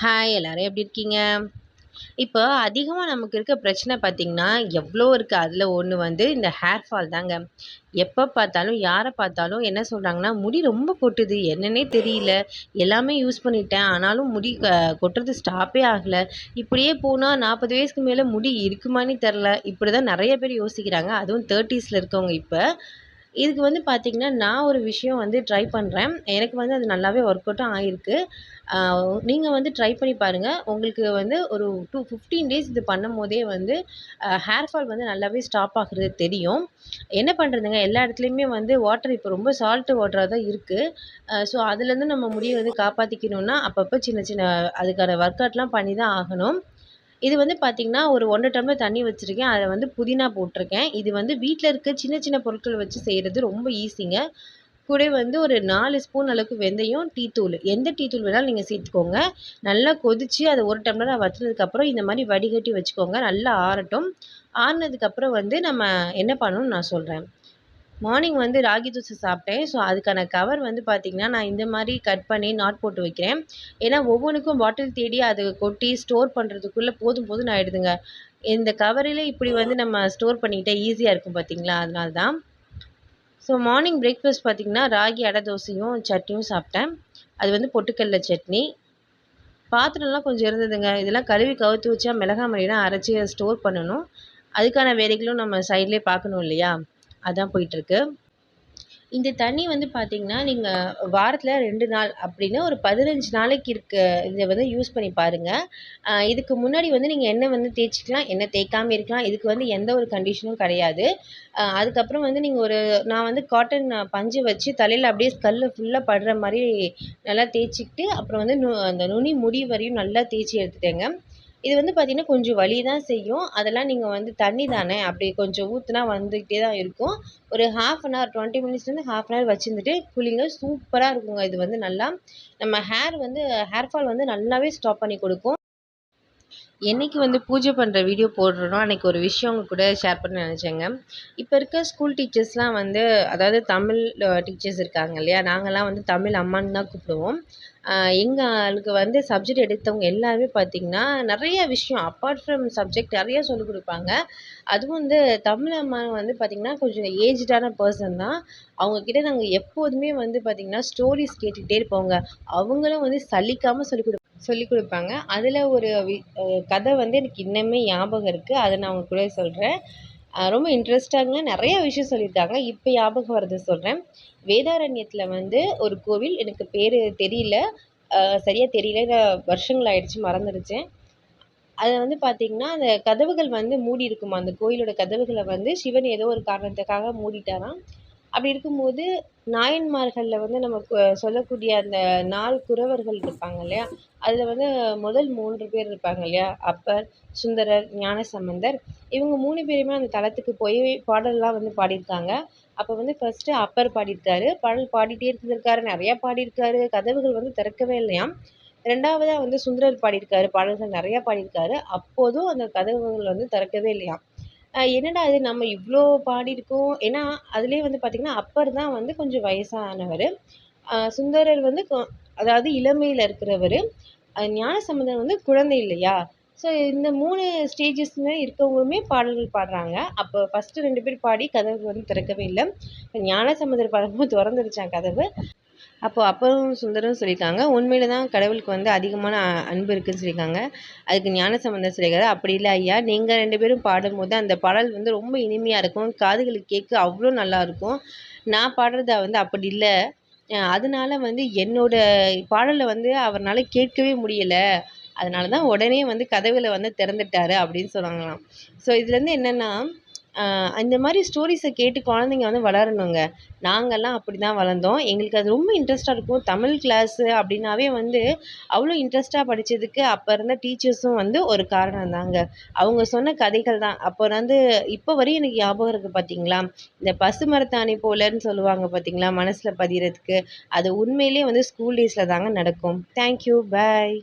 Hi எல்லோரும் எப்படி இருக்கீங்க? இப்போ அதிகமாக நமக்கு இருக்க பிரச்சனை பார்த்திங்கன்னா எவ்வளோ இருக்குது அதில் ஒன்று வந்து இந்த ஹேர் ஃபால் தாங்க. எப்போ பார்த்தாலும் யாரை பார்த்தாலும் என்ன சொல்கிறாங்கன்னா முடி ரொம்ப கொட்டுது. என்னன்னே தெரியல. எல்லாமே யூஸ் பண்ணிட்டேன். ஆனாலும் முடி கொட்டுறது ஸ்டாப்பே ஆகலை. இப்படியே போனால் நாற்பது வயசுக்கு மேலே முடி இருக்குமான்னு தெரில இப்படி தான் நிறைய பேர் யோசிக்கிறாங்க. அதுவும் தேர்ட்டிஸில் இருக்கவங்க இப்போ. இதுக்கு வந்து பார்த்திங்கன்னா நான் ஒரு விஷயம் வந்து ட்ரை பண்ணுறேன் எனக்கு வந்து அது நல்லாவே ஒர்க் அவுட்டும் ஆகிருக்கு நீங்கள் வந்து ட்ரை பண்ணி பாருங்கள் உங்களுக்கு வந்து ஒரு டூ ஃபிஃப்டீன் டேஸ் இது பண்ணும் போதே வந்து ஹேர் ஃபால் வந்து நல்லாவே ஸ்டாப் ஆகுறது தெரியும். என்ன பண்ணுறதுங்க எல்லா இடத்துலையுமே வந்து வாட்டர் இப்போ ரொம்ப சால்ட்டு வாட்டராக தான் இருக்குது ஸோ அதுலேருந்து நம்ம முடியை வந்து காப்பாற்றிக்கணுன்னா அப்பப்போ சின்ன சின்ன அதுக்கான ஒர்க் அவுட்லாம் பண்ணி தான் ஆகணும். இது வந்து பார்த்திங்கன்னா ஒரு ஒன்றரை டம்ளர் தண்ணி வச்சுருக்கேன். அதில் வந்து புதினா போட்டிருக்கேன். இது வந்து வீட்டில் இருக்க சின்ன சின்ன பொருட்கள் வச்சு செய்கிறது ரொம்ப ஈஸிங்க. கூட வந்து ஒரு நாலு ஸ்பூன் அளவுக்கு வெந்தயம் டீத்தூள் எந்த டீத்தூள் வேணாலும் நீங்கள் சேர்த்துக்கோங்க. நல்லா கொதித்து அதை ஒரு டம்ளராக வற்றினதுக்கப்புறம் இந்த மாதிரி வடிகட்டி வச்சுக்கோங்க. நல்லா ஆறட்டும். ஆறுனதுக்கப்புறம் வந்து நம்ம என்ன பண்ணணும்னு நான் சொல்கிறேன் மார்னிங் வந்து ராகி தோசை சாப்பிட்டேன். ஸோ அதுக்கான கவர் வந்து பார்த்திங்கன்னா நான் இந்த மாதிரி கட் பண்ணி நாட் போட்டு வைக்கிறேன். ஏன்னா ஒவ்வொன்றுக்கும் பாட்டில் தேடி அதை கொட்டி ஸ்டோர் பண்ணுறதுக்குள்ளே போதும் போதும்னு ஆகிடுதுங்க இந்த கவரில் இப்படி வந்து நம்ம ஸ்டோர் பண்ணிக்கிட்டே ஈஸியாக இருக்கும் பார்த்திங்களா அதனால தான் ஸோ மார்னிங் பிரேக்ஃபாஸ்ட் பார்த்திங்கன்னா ராகி அடை தோசையும் சட்னியும் சாப்பிட்டேன். அது வந்து பொட்டுக்கடல சட்னி. பாத்திரம்லாம் கொஞ்சம் இருந்ததுங்க. இதெல்லாம் கழுவி கவுத்து வச்சா மிளகா மல்லிலாம் அரைச்சி ஸ்டோர் பண்ணணும். அதுக்கான வேலைகளும் நம்ம சைட்லேயே பார்க்கணும் இல்லையா? அதான் போயிட்டுருக்கு. இந்த தண்ணி வந்து பார்த்திங்கன்னா நீங்கள் வாரத்தில் ரெண்டு நாள் அப்படின்னு ஒரு பதினஞ்சு நாளைக்கு இருக்க இதை வந்து யூஸ் பண்ணி பாருங்கள் இதுக்கு முன்னாடி வந்து நீங்கள் எண்ணெய் வந்து தேய்ச்சிக்கலாம் எண்ணெய் தேய்க்காமல் இருக்கலாம். இதுக்கு வந்து எந்த ஒரு கண்டிஷனும் கிடையாது. அதுக்கப்புறம் வந்து நீங்கள் ஒரு நான் வந்து காட்டன் பஞ்சு வச்சு தலையில் அப்படியே கல் ஃபுல்லாக படுற மாதிரி நல்லா தேய்ச்சிக்கிட்டு அப்புறம் வந்து நு அந்த நுனி முடி வரையும் நல்லா தேய்ச்சி எடுத்துட்டேங்க. இது வந்து பார்த்திங்கன்னா கொஞ்சம் வலி தான் செய்யும். அதெல்லாம் நீங்கள் வந்து தண்ணி தானே அப்படி கொஞ்சம் ஊற்றுனா வந்துக்கிட்டே தான் இருக்கும். ஒரு ஹாஃப் அன் ஹவர் டுவெண்ட்டி மினிட்ஸ்லேருந்து ஹாஃப் அன் ஹவர் வச்சுருந்துட்டு குளிங்க சூப்பராக இருக்குங்க. இது வந்து நல்லா நம்ம ஹேர் வந்து ஹேர் ஃபால் வந்து நல்லாவே ஸ்டாப் பண்ணி கொடுக்கும். என்னைக்கு வந்து பூஜை பண்ணுற வீடியோ போடுறனோ அன்றைக்கி ஒரு விஷயம் உங்கள் கூட ஷேர் பண்ண நினச்சேங்க. இப்போ இருக்க ஸ்கூல் டீச்சர்ஸ்லாம் வந்து அதாவது தமிழ் டீச்சர்ஸ் இருக்காங்க இல்லையா? நாங்கள்லாம் வந்து தமிழ் அம்மான்னு தான் கூப்பிடுவோம். எங்களுக்கு வந்து சப்ஜெக்ட் எடுத்தவங்க எல்லாருமே பார்த்திங்கன்னா நிறைய விஷயம் அப்பார்ட் ஃப்ரம் சப்ஜெக்ட் நிறைய சொல்லிக் கொடுப்பாங்க. அதுவும் வந்து தமிழ் அம்மா வந்து பார்த்திங்கன்னா கொஞ்சம் ஏஜ்டான பர்சன் தான். அவங்கக்கிட்ட நாங்கள் எப்போதுமே வந்து பார்த்திங்கன்னா ஸ்டோரிஸ் கேட்டுக்கிட்டே இருப்போங்க. அவங்களும் வந்து சலிக்காமல் சொல்லிக் கொடுப்பாங்க சொல்லிக் கொடுப்பாங்க. அதில் ஒரு கதை வந்து எனக்கு இன்னுமே ஞாபகம் இருக்குது அதை நான் அவங்க கூட சொல்கிறேன் ரொம்ப இன்ட்ரெஸ்டாங்க நிறைய விஷயம் சொல்லியிருக்காங்க. இப்போ ஞாபகம் வரதை சொல்கிறேன் வேதாரண்யத்தில் வந்து ஒரு கோவில் எனக்கு பேர் தெரியல. சரியாக தெரியல. வருஷங்கள் ஆயிடுச்சு மறந்துடுச்சேன். அதில் வந்து பார்த்திங்கன்னா அந்த கதவுகள் வந்து மூடி இருக்குமா அந்த கோயிலோட கதவுகளை வந்து சிவன் ஏதோ ஒரு காரணத்துக்காக மூடிட்டாராம். அப்படி இருக்கும்போது நாயன்மார்களில் வந்து நமக்கு சொல்லக்கூடிய அந்த நாலு குறவர்கள் இருப்பாங்க இல்லையா? அதில் வந்து முதல் மூன்று பேர் இருப்பாங்க இல்லையா? அப்பர் சுந்தரர் ஞானசம்பந்தர். இவங்க மூணு பேருமே அந்த தலத்துக்கு போய் பாடல்லாம் வந்து பாடியிருக்காங்க. அப்போ வந்து ஃபஸ்ட்டு அப்பர் பாடியிருக்காரு. பாடல் பாடிட்டே இருந்திருக்காரு. நிறையா பாடியிருக்காரு. கதவுகள் வந்து திறக்கவே இல்லையாம் ரெண்டாவதாக வந்து சுந்தரர் பாடியிருக்காரு. பாடல்கள் நிறையா பாடியிருக்காரு. அப்போதும் அந்த கதவுகள் வந்து திறக்கவே இல்லையாம் என்னடா இது நம்ம இவ்வளோ பாடியிருக்கோம். ஏன்னா அதுலேயே வந்து பார்த்திங்கன்னா அப்பர் தான் வந்து கொஞ்சம் வயசானவர். சுந்தரர் வந்து அதாவது இளமையில் இருக்கிறவர். ஞானசம்பந்தர் வந்து குழந்தை இல்லையா? ஸோ இந்த மூணு ஸ்டேஜஸ்மே இருக்கவங்களுமே பாடல்கள் பாடுறாங்க. அப்போ ஃபஸ்ட்டு ரெண்டு பேர் பாடி கதவு வந்து திறக்கவே இல்லை. ஞானசம்பந்தர் பாடும்போது திறந்துருச்சான் கதவு. அப்போது அப்பவும் சுந்தரும் சொல்லியிருக்காங்க உண்மையில தான் கடவுளுக்கு வந்து அதிகமான அன்பு இருக்குதுன்னு சொல்லியிருக்காங்க. அதுக்கு ஞானசம்பந்தர் சொல்லியிருக்காரு அப்படி இல்லை ஐயா நீங்கள் ரெண்டு பேரும் பாடும்போது அந்த பாடல் வந்து ரொம்ப இனிமையாக இருக்கும். காதுகளுக்கு கேட்க அவ்வளோ நல்லாயிருக்கும் நான் பாடுறது வந்து அப்படி இல்லை. அதனால வந்து என்னோட பாடலை வந்து அவர்னால கேட்கவே முடியலை. அதனால தான் உடனே வந்து கதவுகளை வந்து திறந்துட்டாரு அப்படின்னு சொன்னாங்களாம். ஸோ இதுலேருந்து என்னென்னா இந்த மாதிரி ஸ்டோரிஸை கேட்டு குழந்தைங்க வந்து வளரணுங்க. நாங்கள்லாம் அப்படி தான் வளர்ந்தோம். எங்களுக்கு அது ரொம்ப இன்ட்ரெஸ்ட்டாக இருக்கும். தமிழ் கிளாஸு அப்படின்னாவே வந்து அவ்வளோ இன்ட்ரெஸ்ட்டாக படித்ததுக்கு அப்போ இருந்த டீச்சர்ஸும் வந்து ஒரு காரணம் தாங்க. அவங்க சொன்ன கதைகள் தான். அப்போ வந்து இப்போ வரையும் எனக்கு ஞாபகம் இருக்குது பார்த்தீங்களா இந்த பசு மரத்தாணி போலன்னு சொல்லுவாங்க பார்த்தீங்களா மனசில் பதிகிறதுக்கு அது உண்மையிலே வந்து ஸ்கூல் டேஸில் தாங்க நடக்கும். Thank you bye